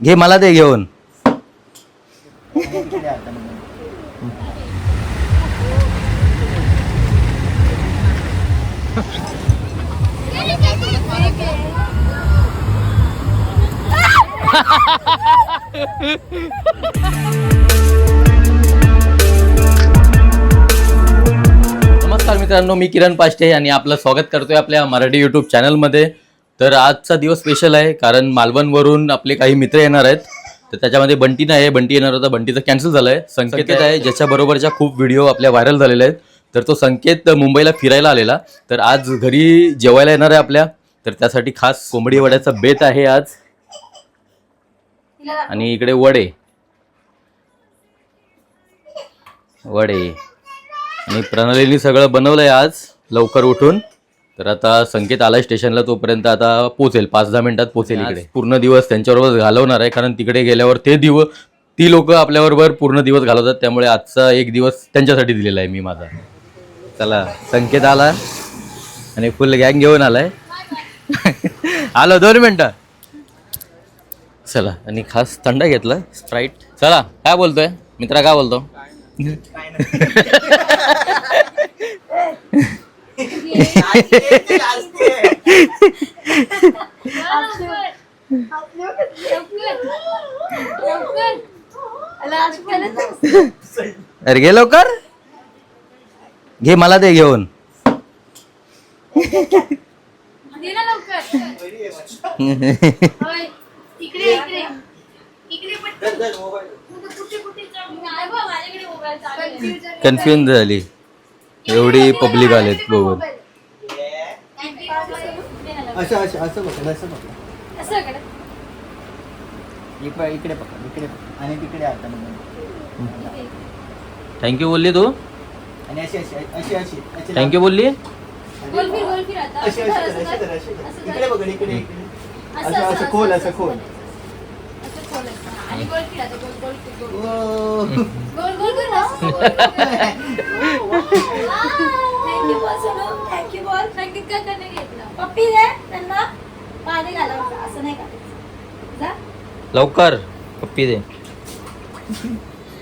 घे मला ते घेऊन. नमस्कार मित्रांनो मी किरण पाष्टे आणि आपलं स्वागत करतोय आपल्या मराठी यूट्यूब चॅनलमध्ये तर आजचा दिवस स्पेशल आहे कारण मालवणवरून आपले काही मित्र येणार आहेत. तर त्याच्यामध्ये बंटी नाही आहे. बंटी येणार होता बंटीचं कॅन्सल झालं आहे संकेत. आहे ज्याच्याबरोबरच्या खूप व्हिडिओ आपल्या व्हायरल झालेले आहेत. तर तो संकेत मुंबईला फिरायला आलेला. तर आज घरी जेवायला येणार आहे आपल्या. तर त्यासाठी खास कोंबडी वड्याचा बेत आहे आज. आणि इकडे वडे. वडे. आणि प्रणालीने सगळं बनवलंय आज लवकर उठून. तर आता संकेत आलाय स्टेशनला तोपर्यंत आता पोचेल पाच दहा मिनिटात पोचेल इकडे. पूर्ण दिवस त्यांच्याबरोबर घालवणार आहे कारण तिकडे गेल्यावर ते दिवस ती लोक आपल्याबरोबर पूर्ण दिवस घालवतात. त्यामुळे आजचा एक दिवस त्यांच्यासाठी दिलेला आहे मी माझा. चला संकेत आला आणि फुल गँग घेऊन आलाय. आलो दोन मिनटं. चला आणि खास थंडा घेतला स्प्राईट चला काय बोलतोय? मित्रा काय बोलतो? अरे घे लवकर घे मला ते घेऊन इकडे इकडे इकडे पटकन. कुठे कुठे जाऊ? नाही बा, माझ्याकडे मोबाईल चालू आहे. कन्फ्युज झाली एवढी पब्लिक आलेत बघून असं असं असं पकड असं पकड असं करा. इकडे इकडे पकड इकडे पकड आणि तिकडे आता थँक्यू बोलली तू आणि अशी अशी अशी अशी अशी थँक्यू बोलली गोल फिर, गोल फिर आता. अशी असं अशी कर, कर, असं अशी कर. कर, अशी असं कर. कर. इकडे पकड इकडे इकडे असं, असं असं, असं खोल असं. असं खोल असं खोल असं. आणि गोल फिर आता, गोल, गोल त्यांना पाणी असं नाही करायचं. जा. लवकर पप्पी दे.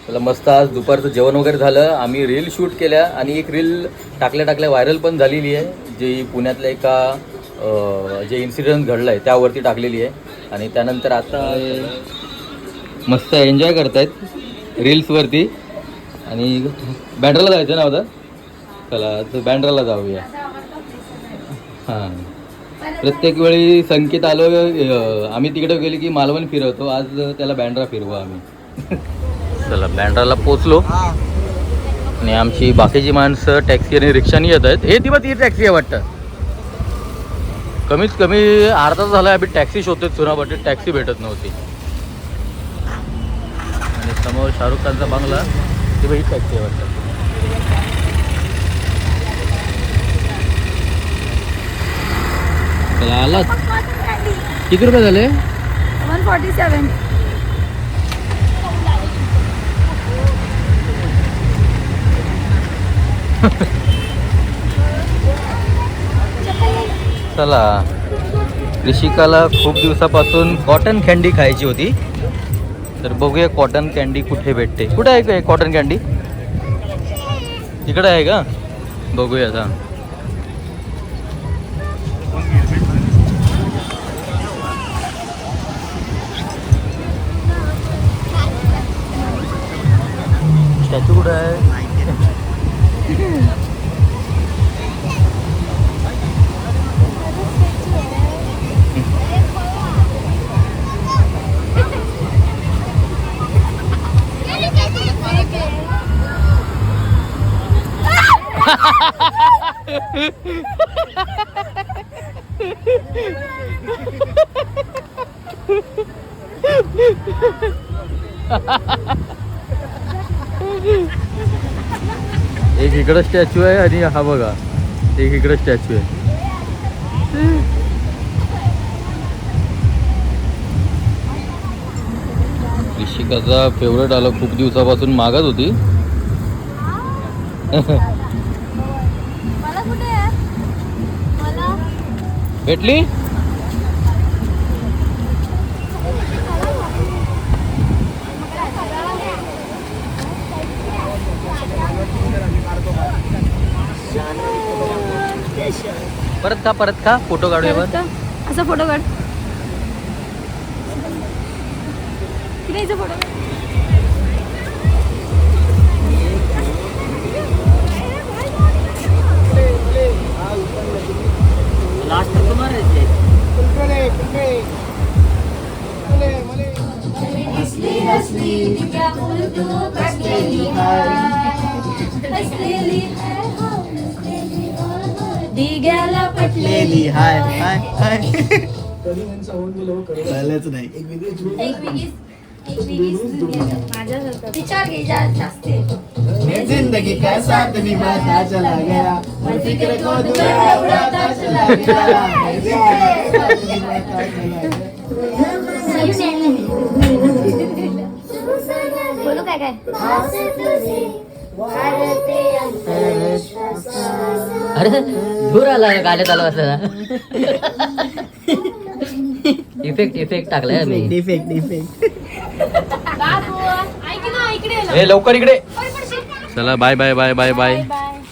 मला मस्त आज दुपारचं जेवण वगैरे झालं. आम्ही रील शूट केल्या आणि एक रील टाकल्या टाकल्या व्हायरल पण झालेली आहे. जी पुण्यातल्या एका अं, जे इन्सिडेंट घडलं आहे त्यावरती टाकलेली आहे. आणि त्यानंतर आता मस्त एन्जॉय करतायत रील्सवरती आणि बँड्राला जायचं ना होतं चला तर बँड्राला जाऊया. हां. प्रत्येक वेळी संकेत आलो आम्ही तिकडे गेलो की मालवण फिरवतो. आज त्याला बँड्रा फिरवू आम्ही. चला बँड्राला पोचलो. आणि आमची बाकीची माणसं टॅक्सी आणि रिक्षाने येत आहेत. हे ती बा ती टॅक्सी आहे वाटतं. कमीत कमी अर्धा तास झाला आम्ही टॅक्सी शोधतोय चुनाबाटी टॅक्सी भेटत नव्हती. आणि समोर शाहरुख खानचा बंगला ती ही टॅक्सी आहे वाटतं. चला आलात किती रुपये झाले? 147. चला. ऋषिकाला खूप दिवसापासून कॉटन कॅन्डी खायची होती. तर बघूया कॉटन कॅन्डी कुठे भेटते. कुठे आहे काय कॉटन कॅन्डी तिकडे आहे का? बघूया आता. स्टॅच्यू कुठे आहे एक इकडं स्टॅच्यू आहे आणि हा बघा. एक इकडं स्टॅच्यू आहे. ऋषिकाचा फेवरेट आलं खूप दिवसापासून मागत होती. भेटली? परत का परत का फोटो काढूया परत बरं का? असा फोटो काढ. किती यायचा फोटो काढ. लास्ट तुम्हाला हाय हाय. हाय कळलंच नाही. एक वेगळीच एक वेगळीच दुनिया आहे. माझ्यासारखं. विचार घे जा- जास्त आहे. जिंदगी का साथ निभाता चला गया और फिक्र को दूर उड़ाता चला गया साथ निभाता चला गया बोलू काय काय? अरे दूर आला गाण्यात आला असं इफेक्ट इफेक्ट टाकलाय इकडे ये ना. हे लवकर इकडे. चला bye bye bye bye bye.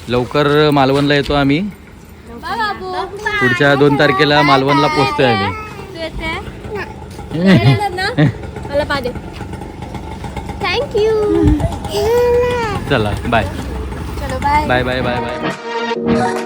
लवकर मालवणला येतो आम्ही. पुढच्या दोन तारखेला मालवणला पोचतोय आम्ही तू येते येणार ना मला पादे थँक्यू चला बाय चलो bye bye bye bye bye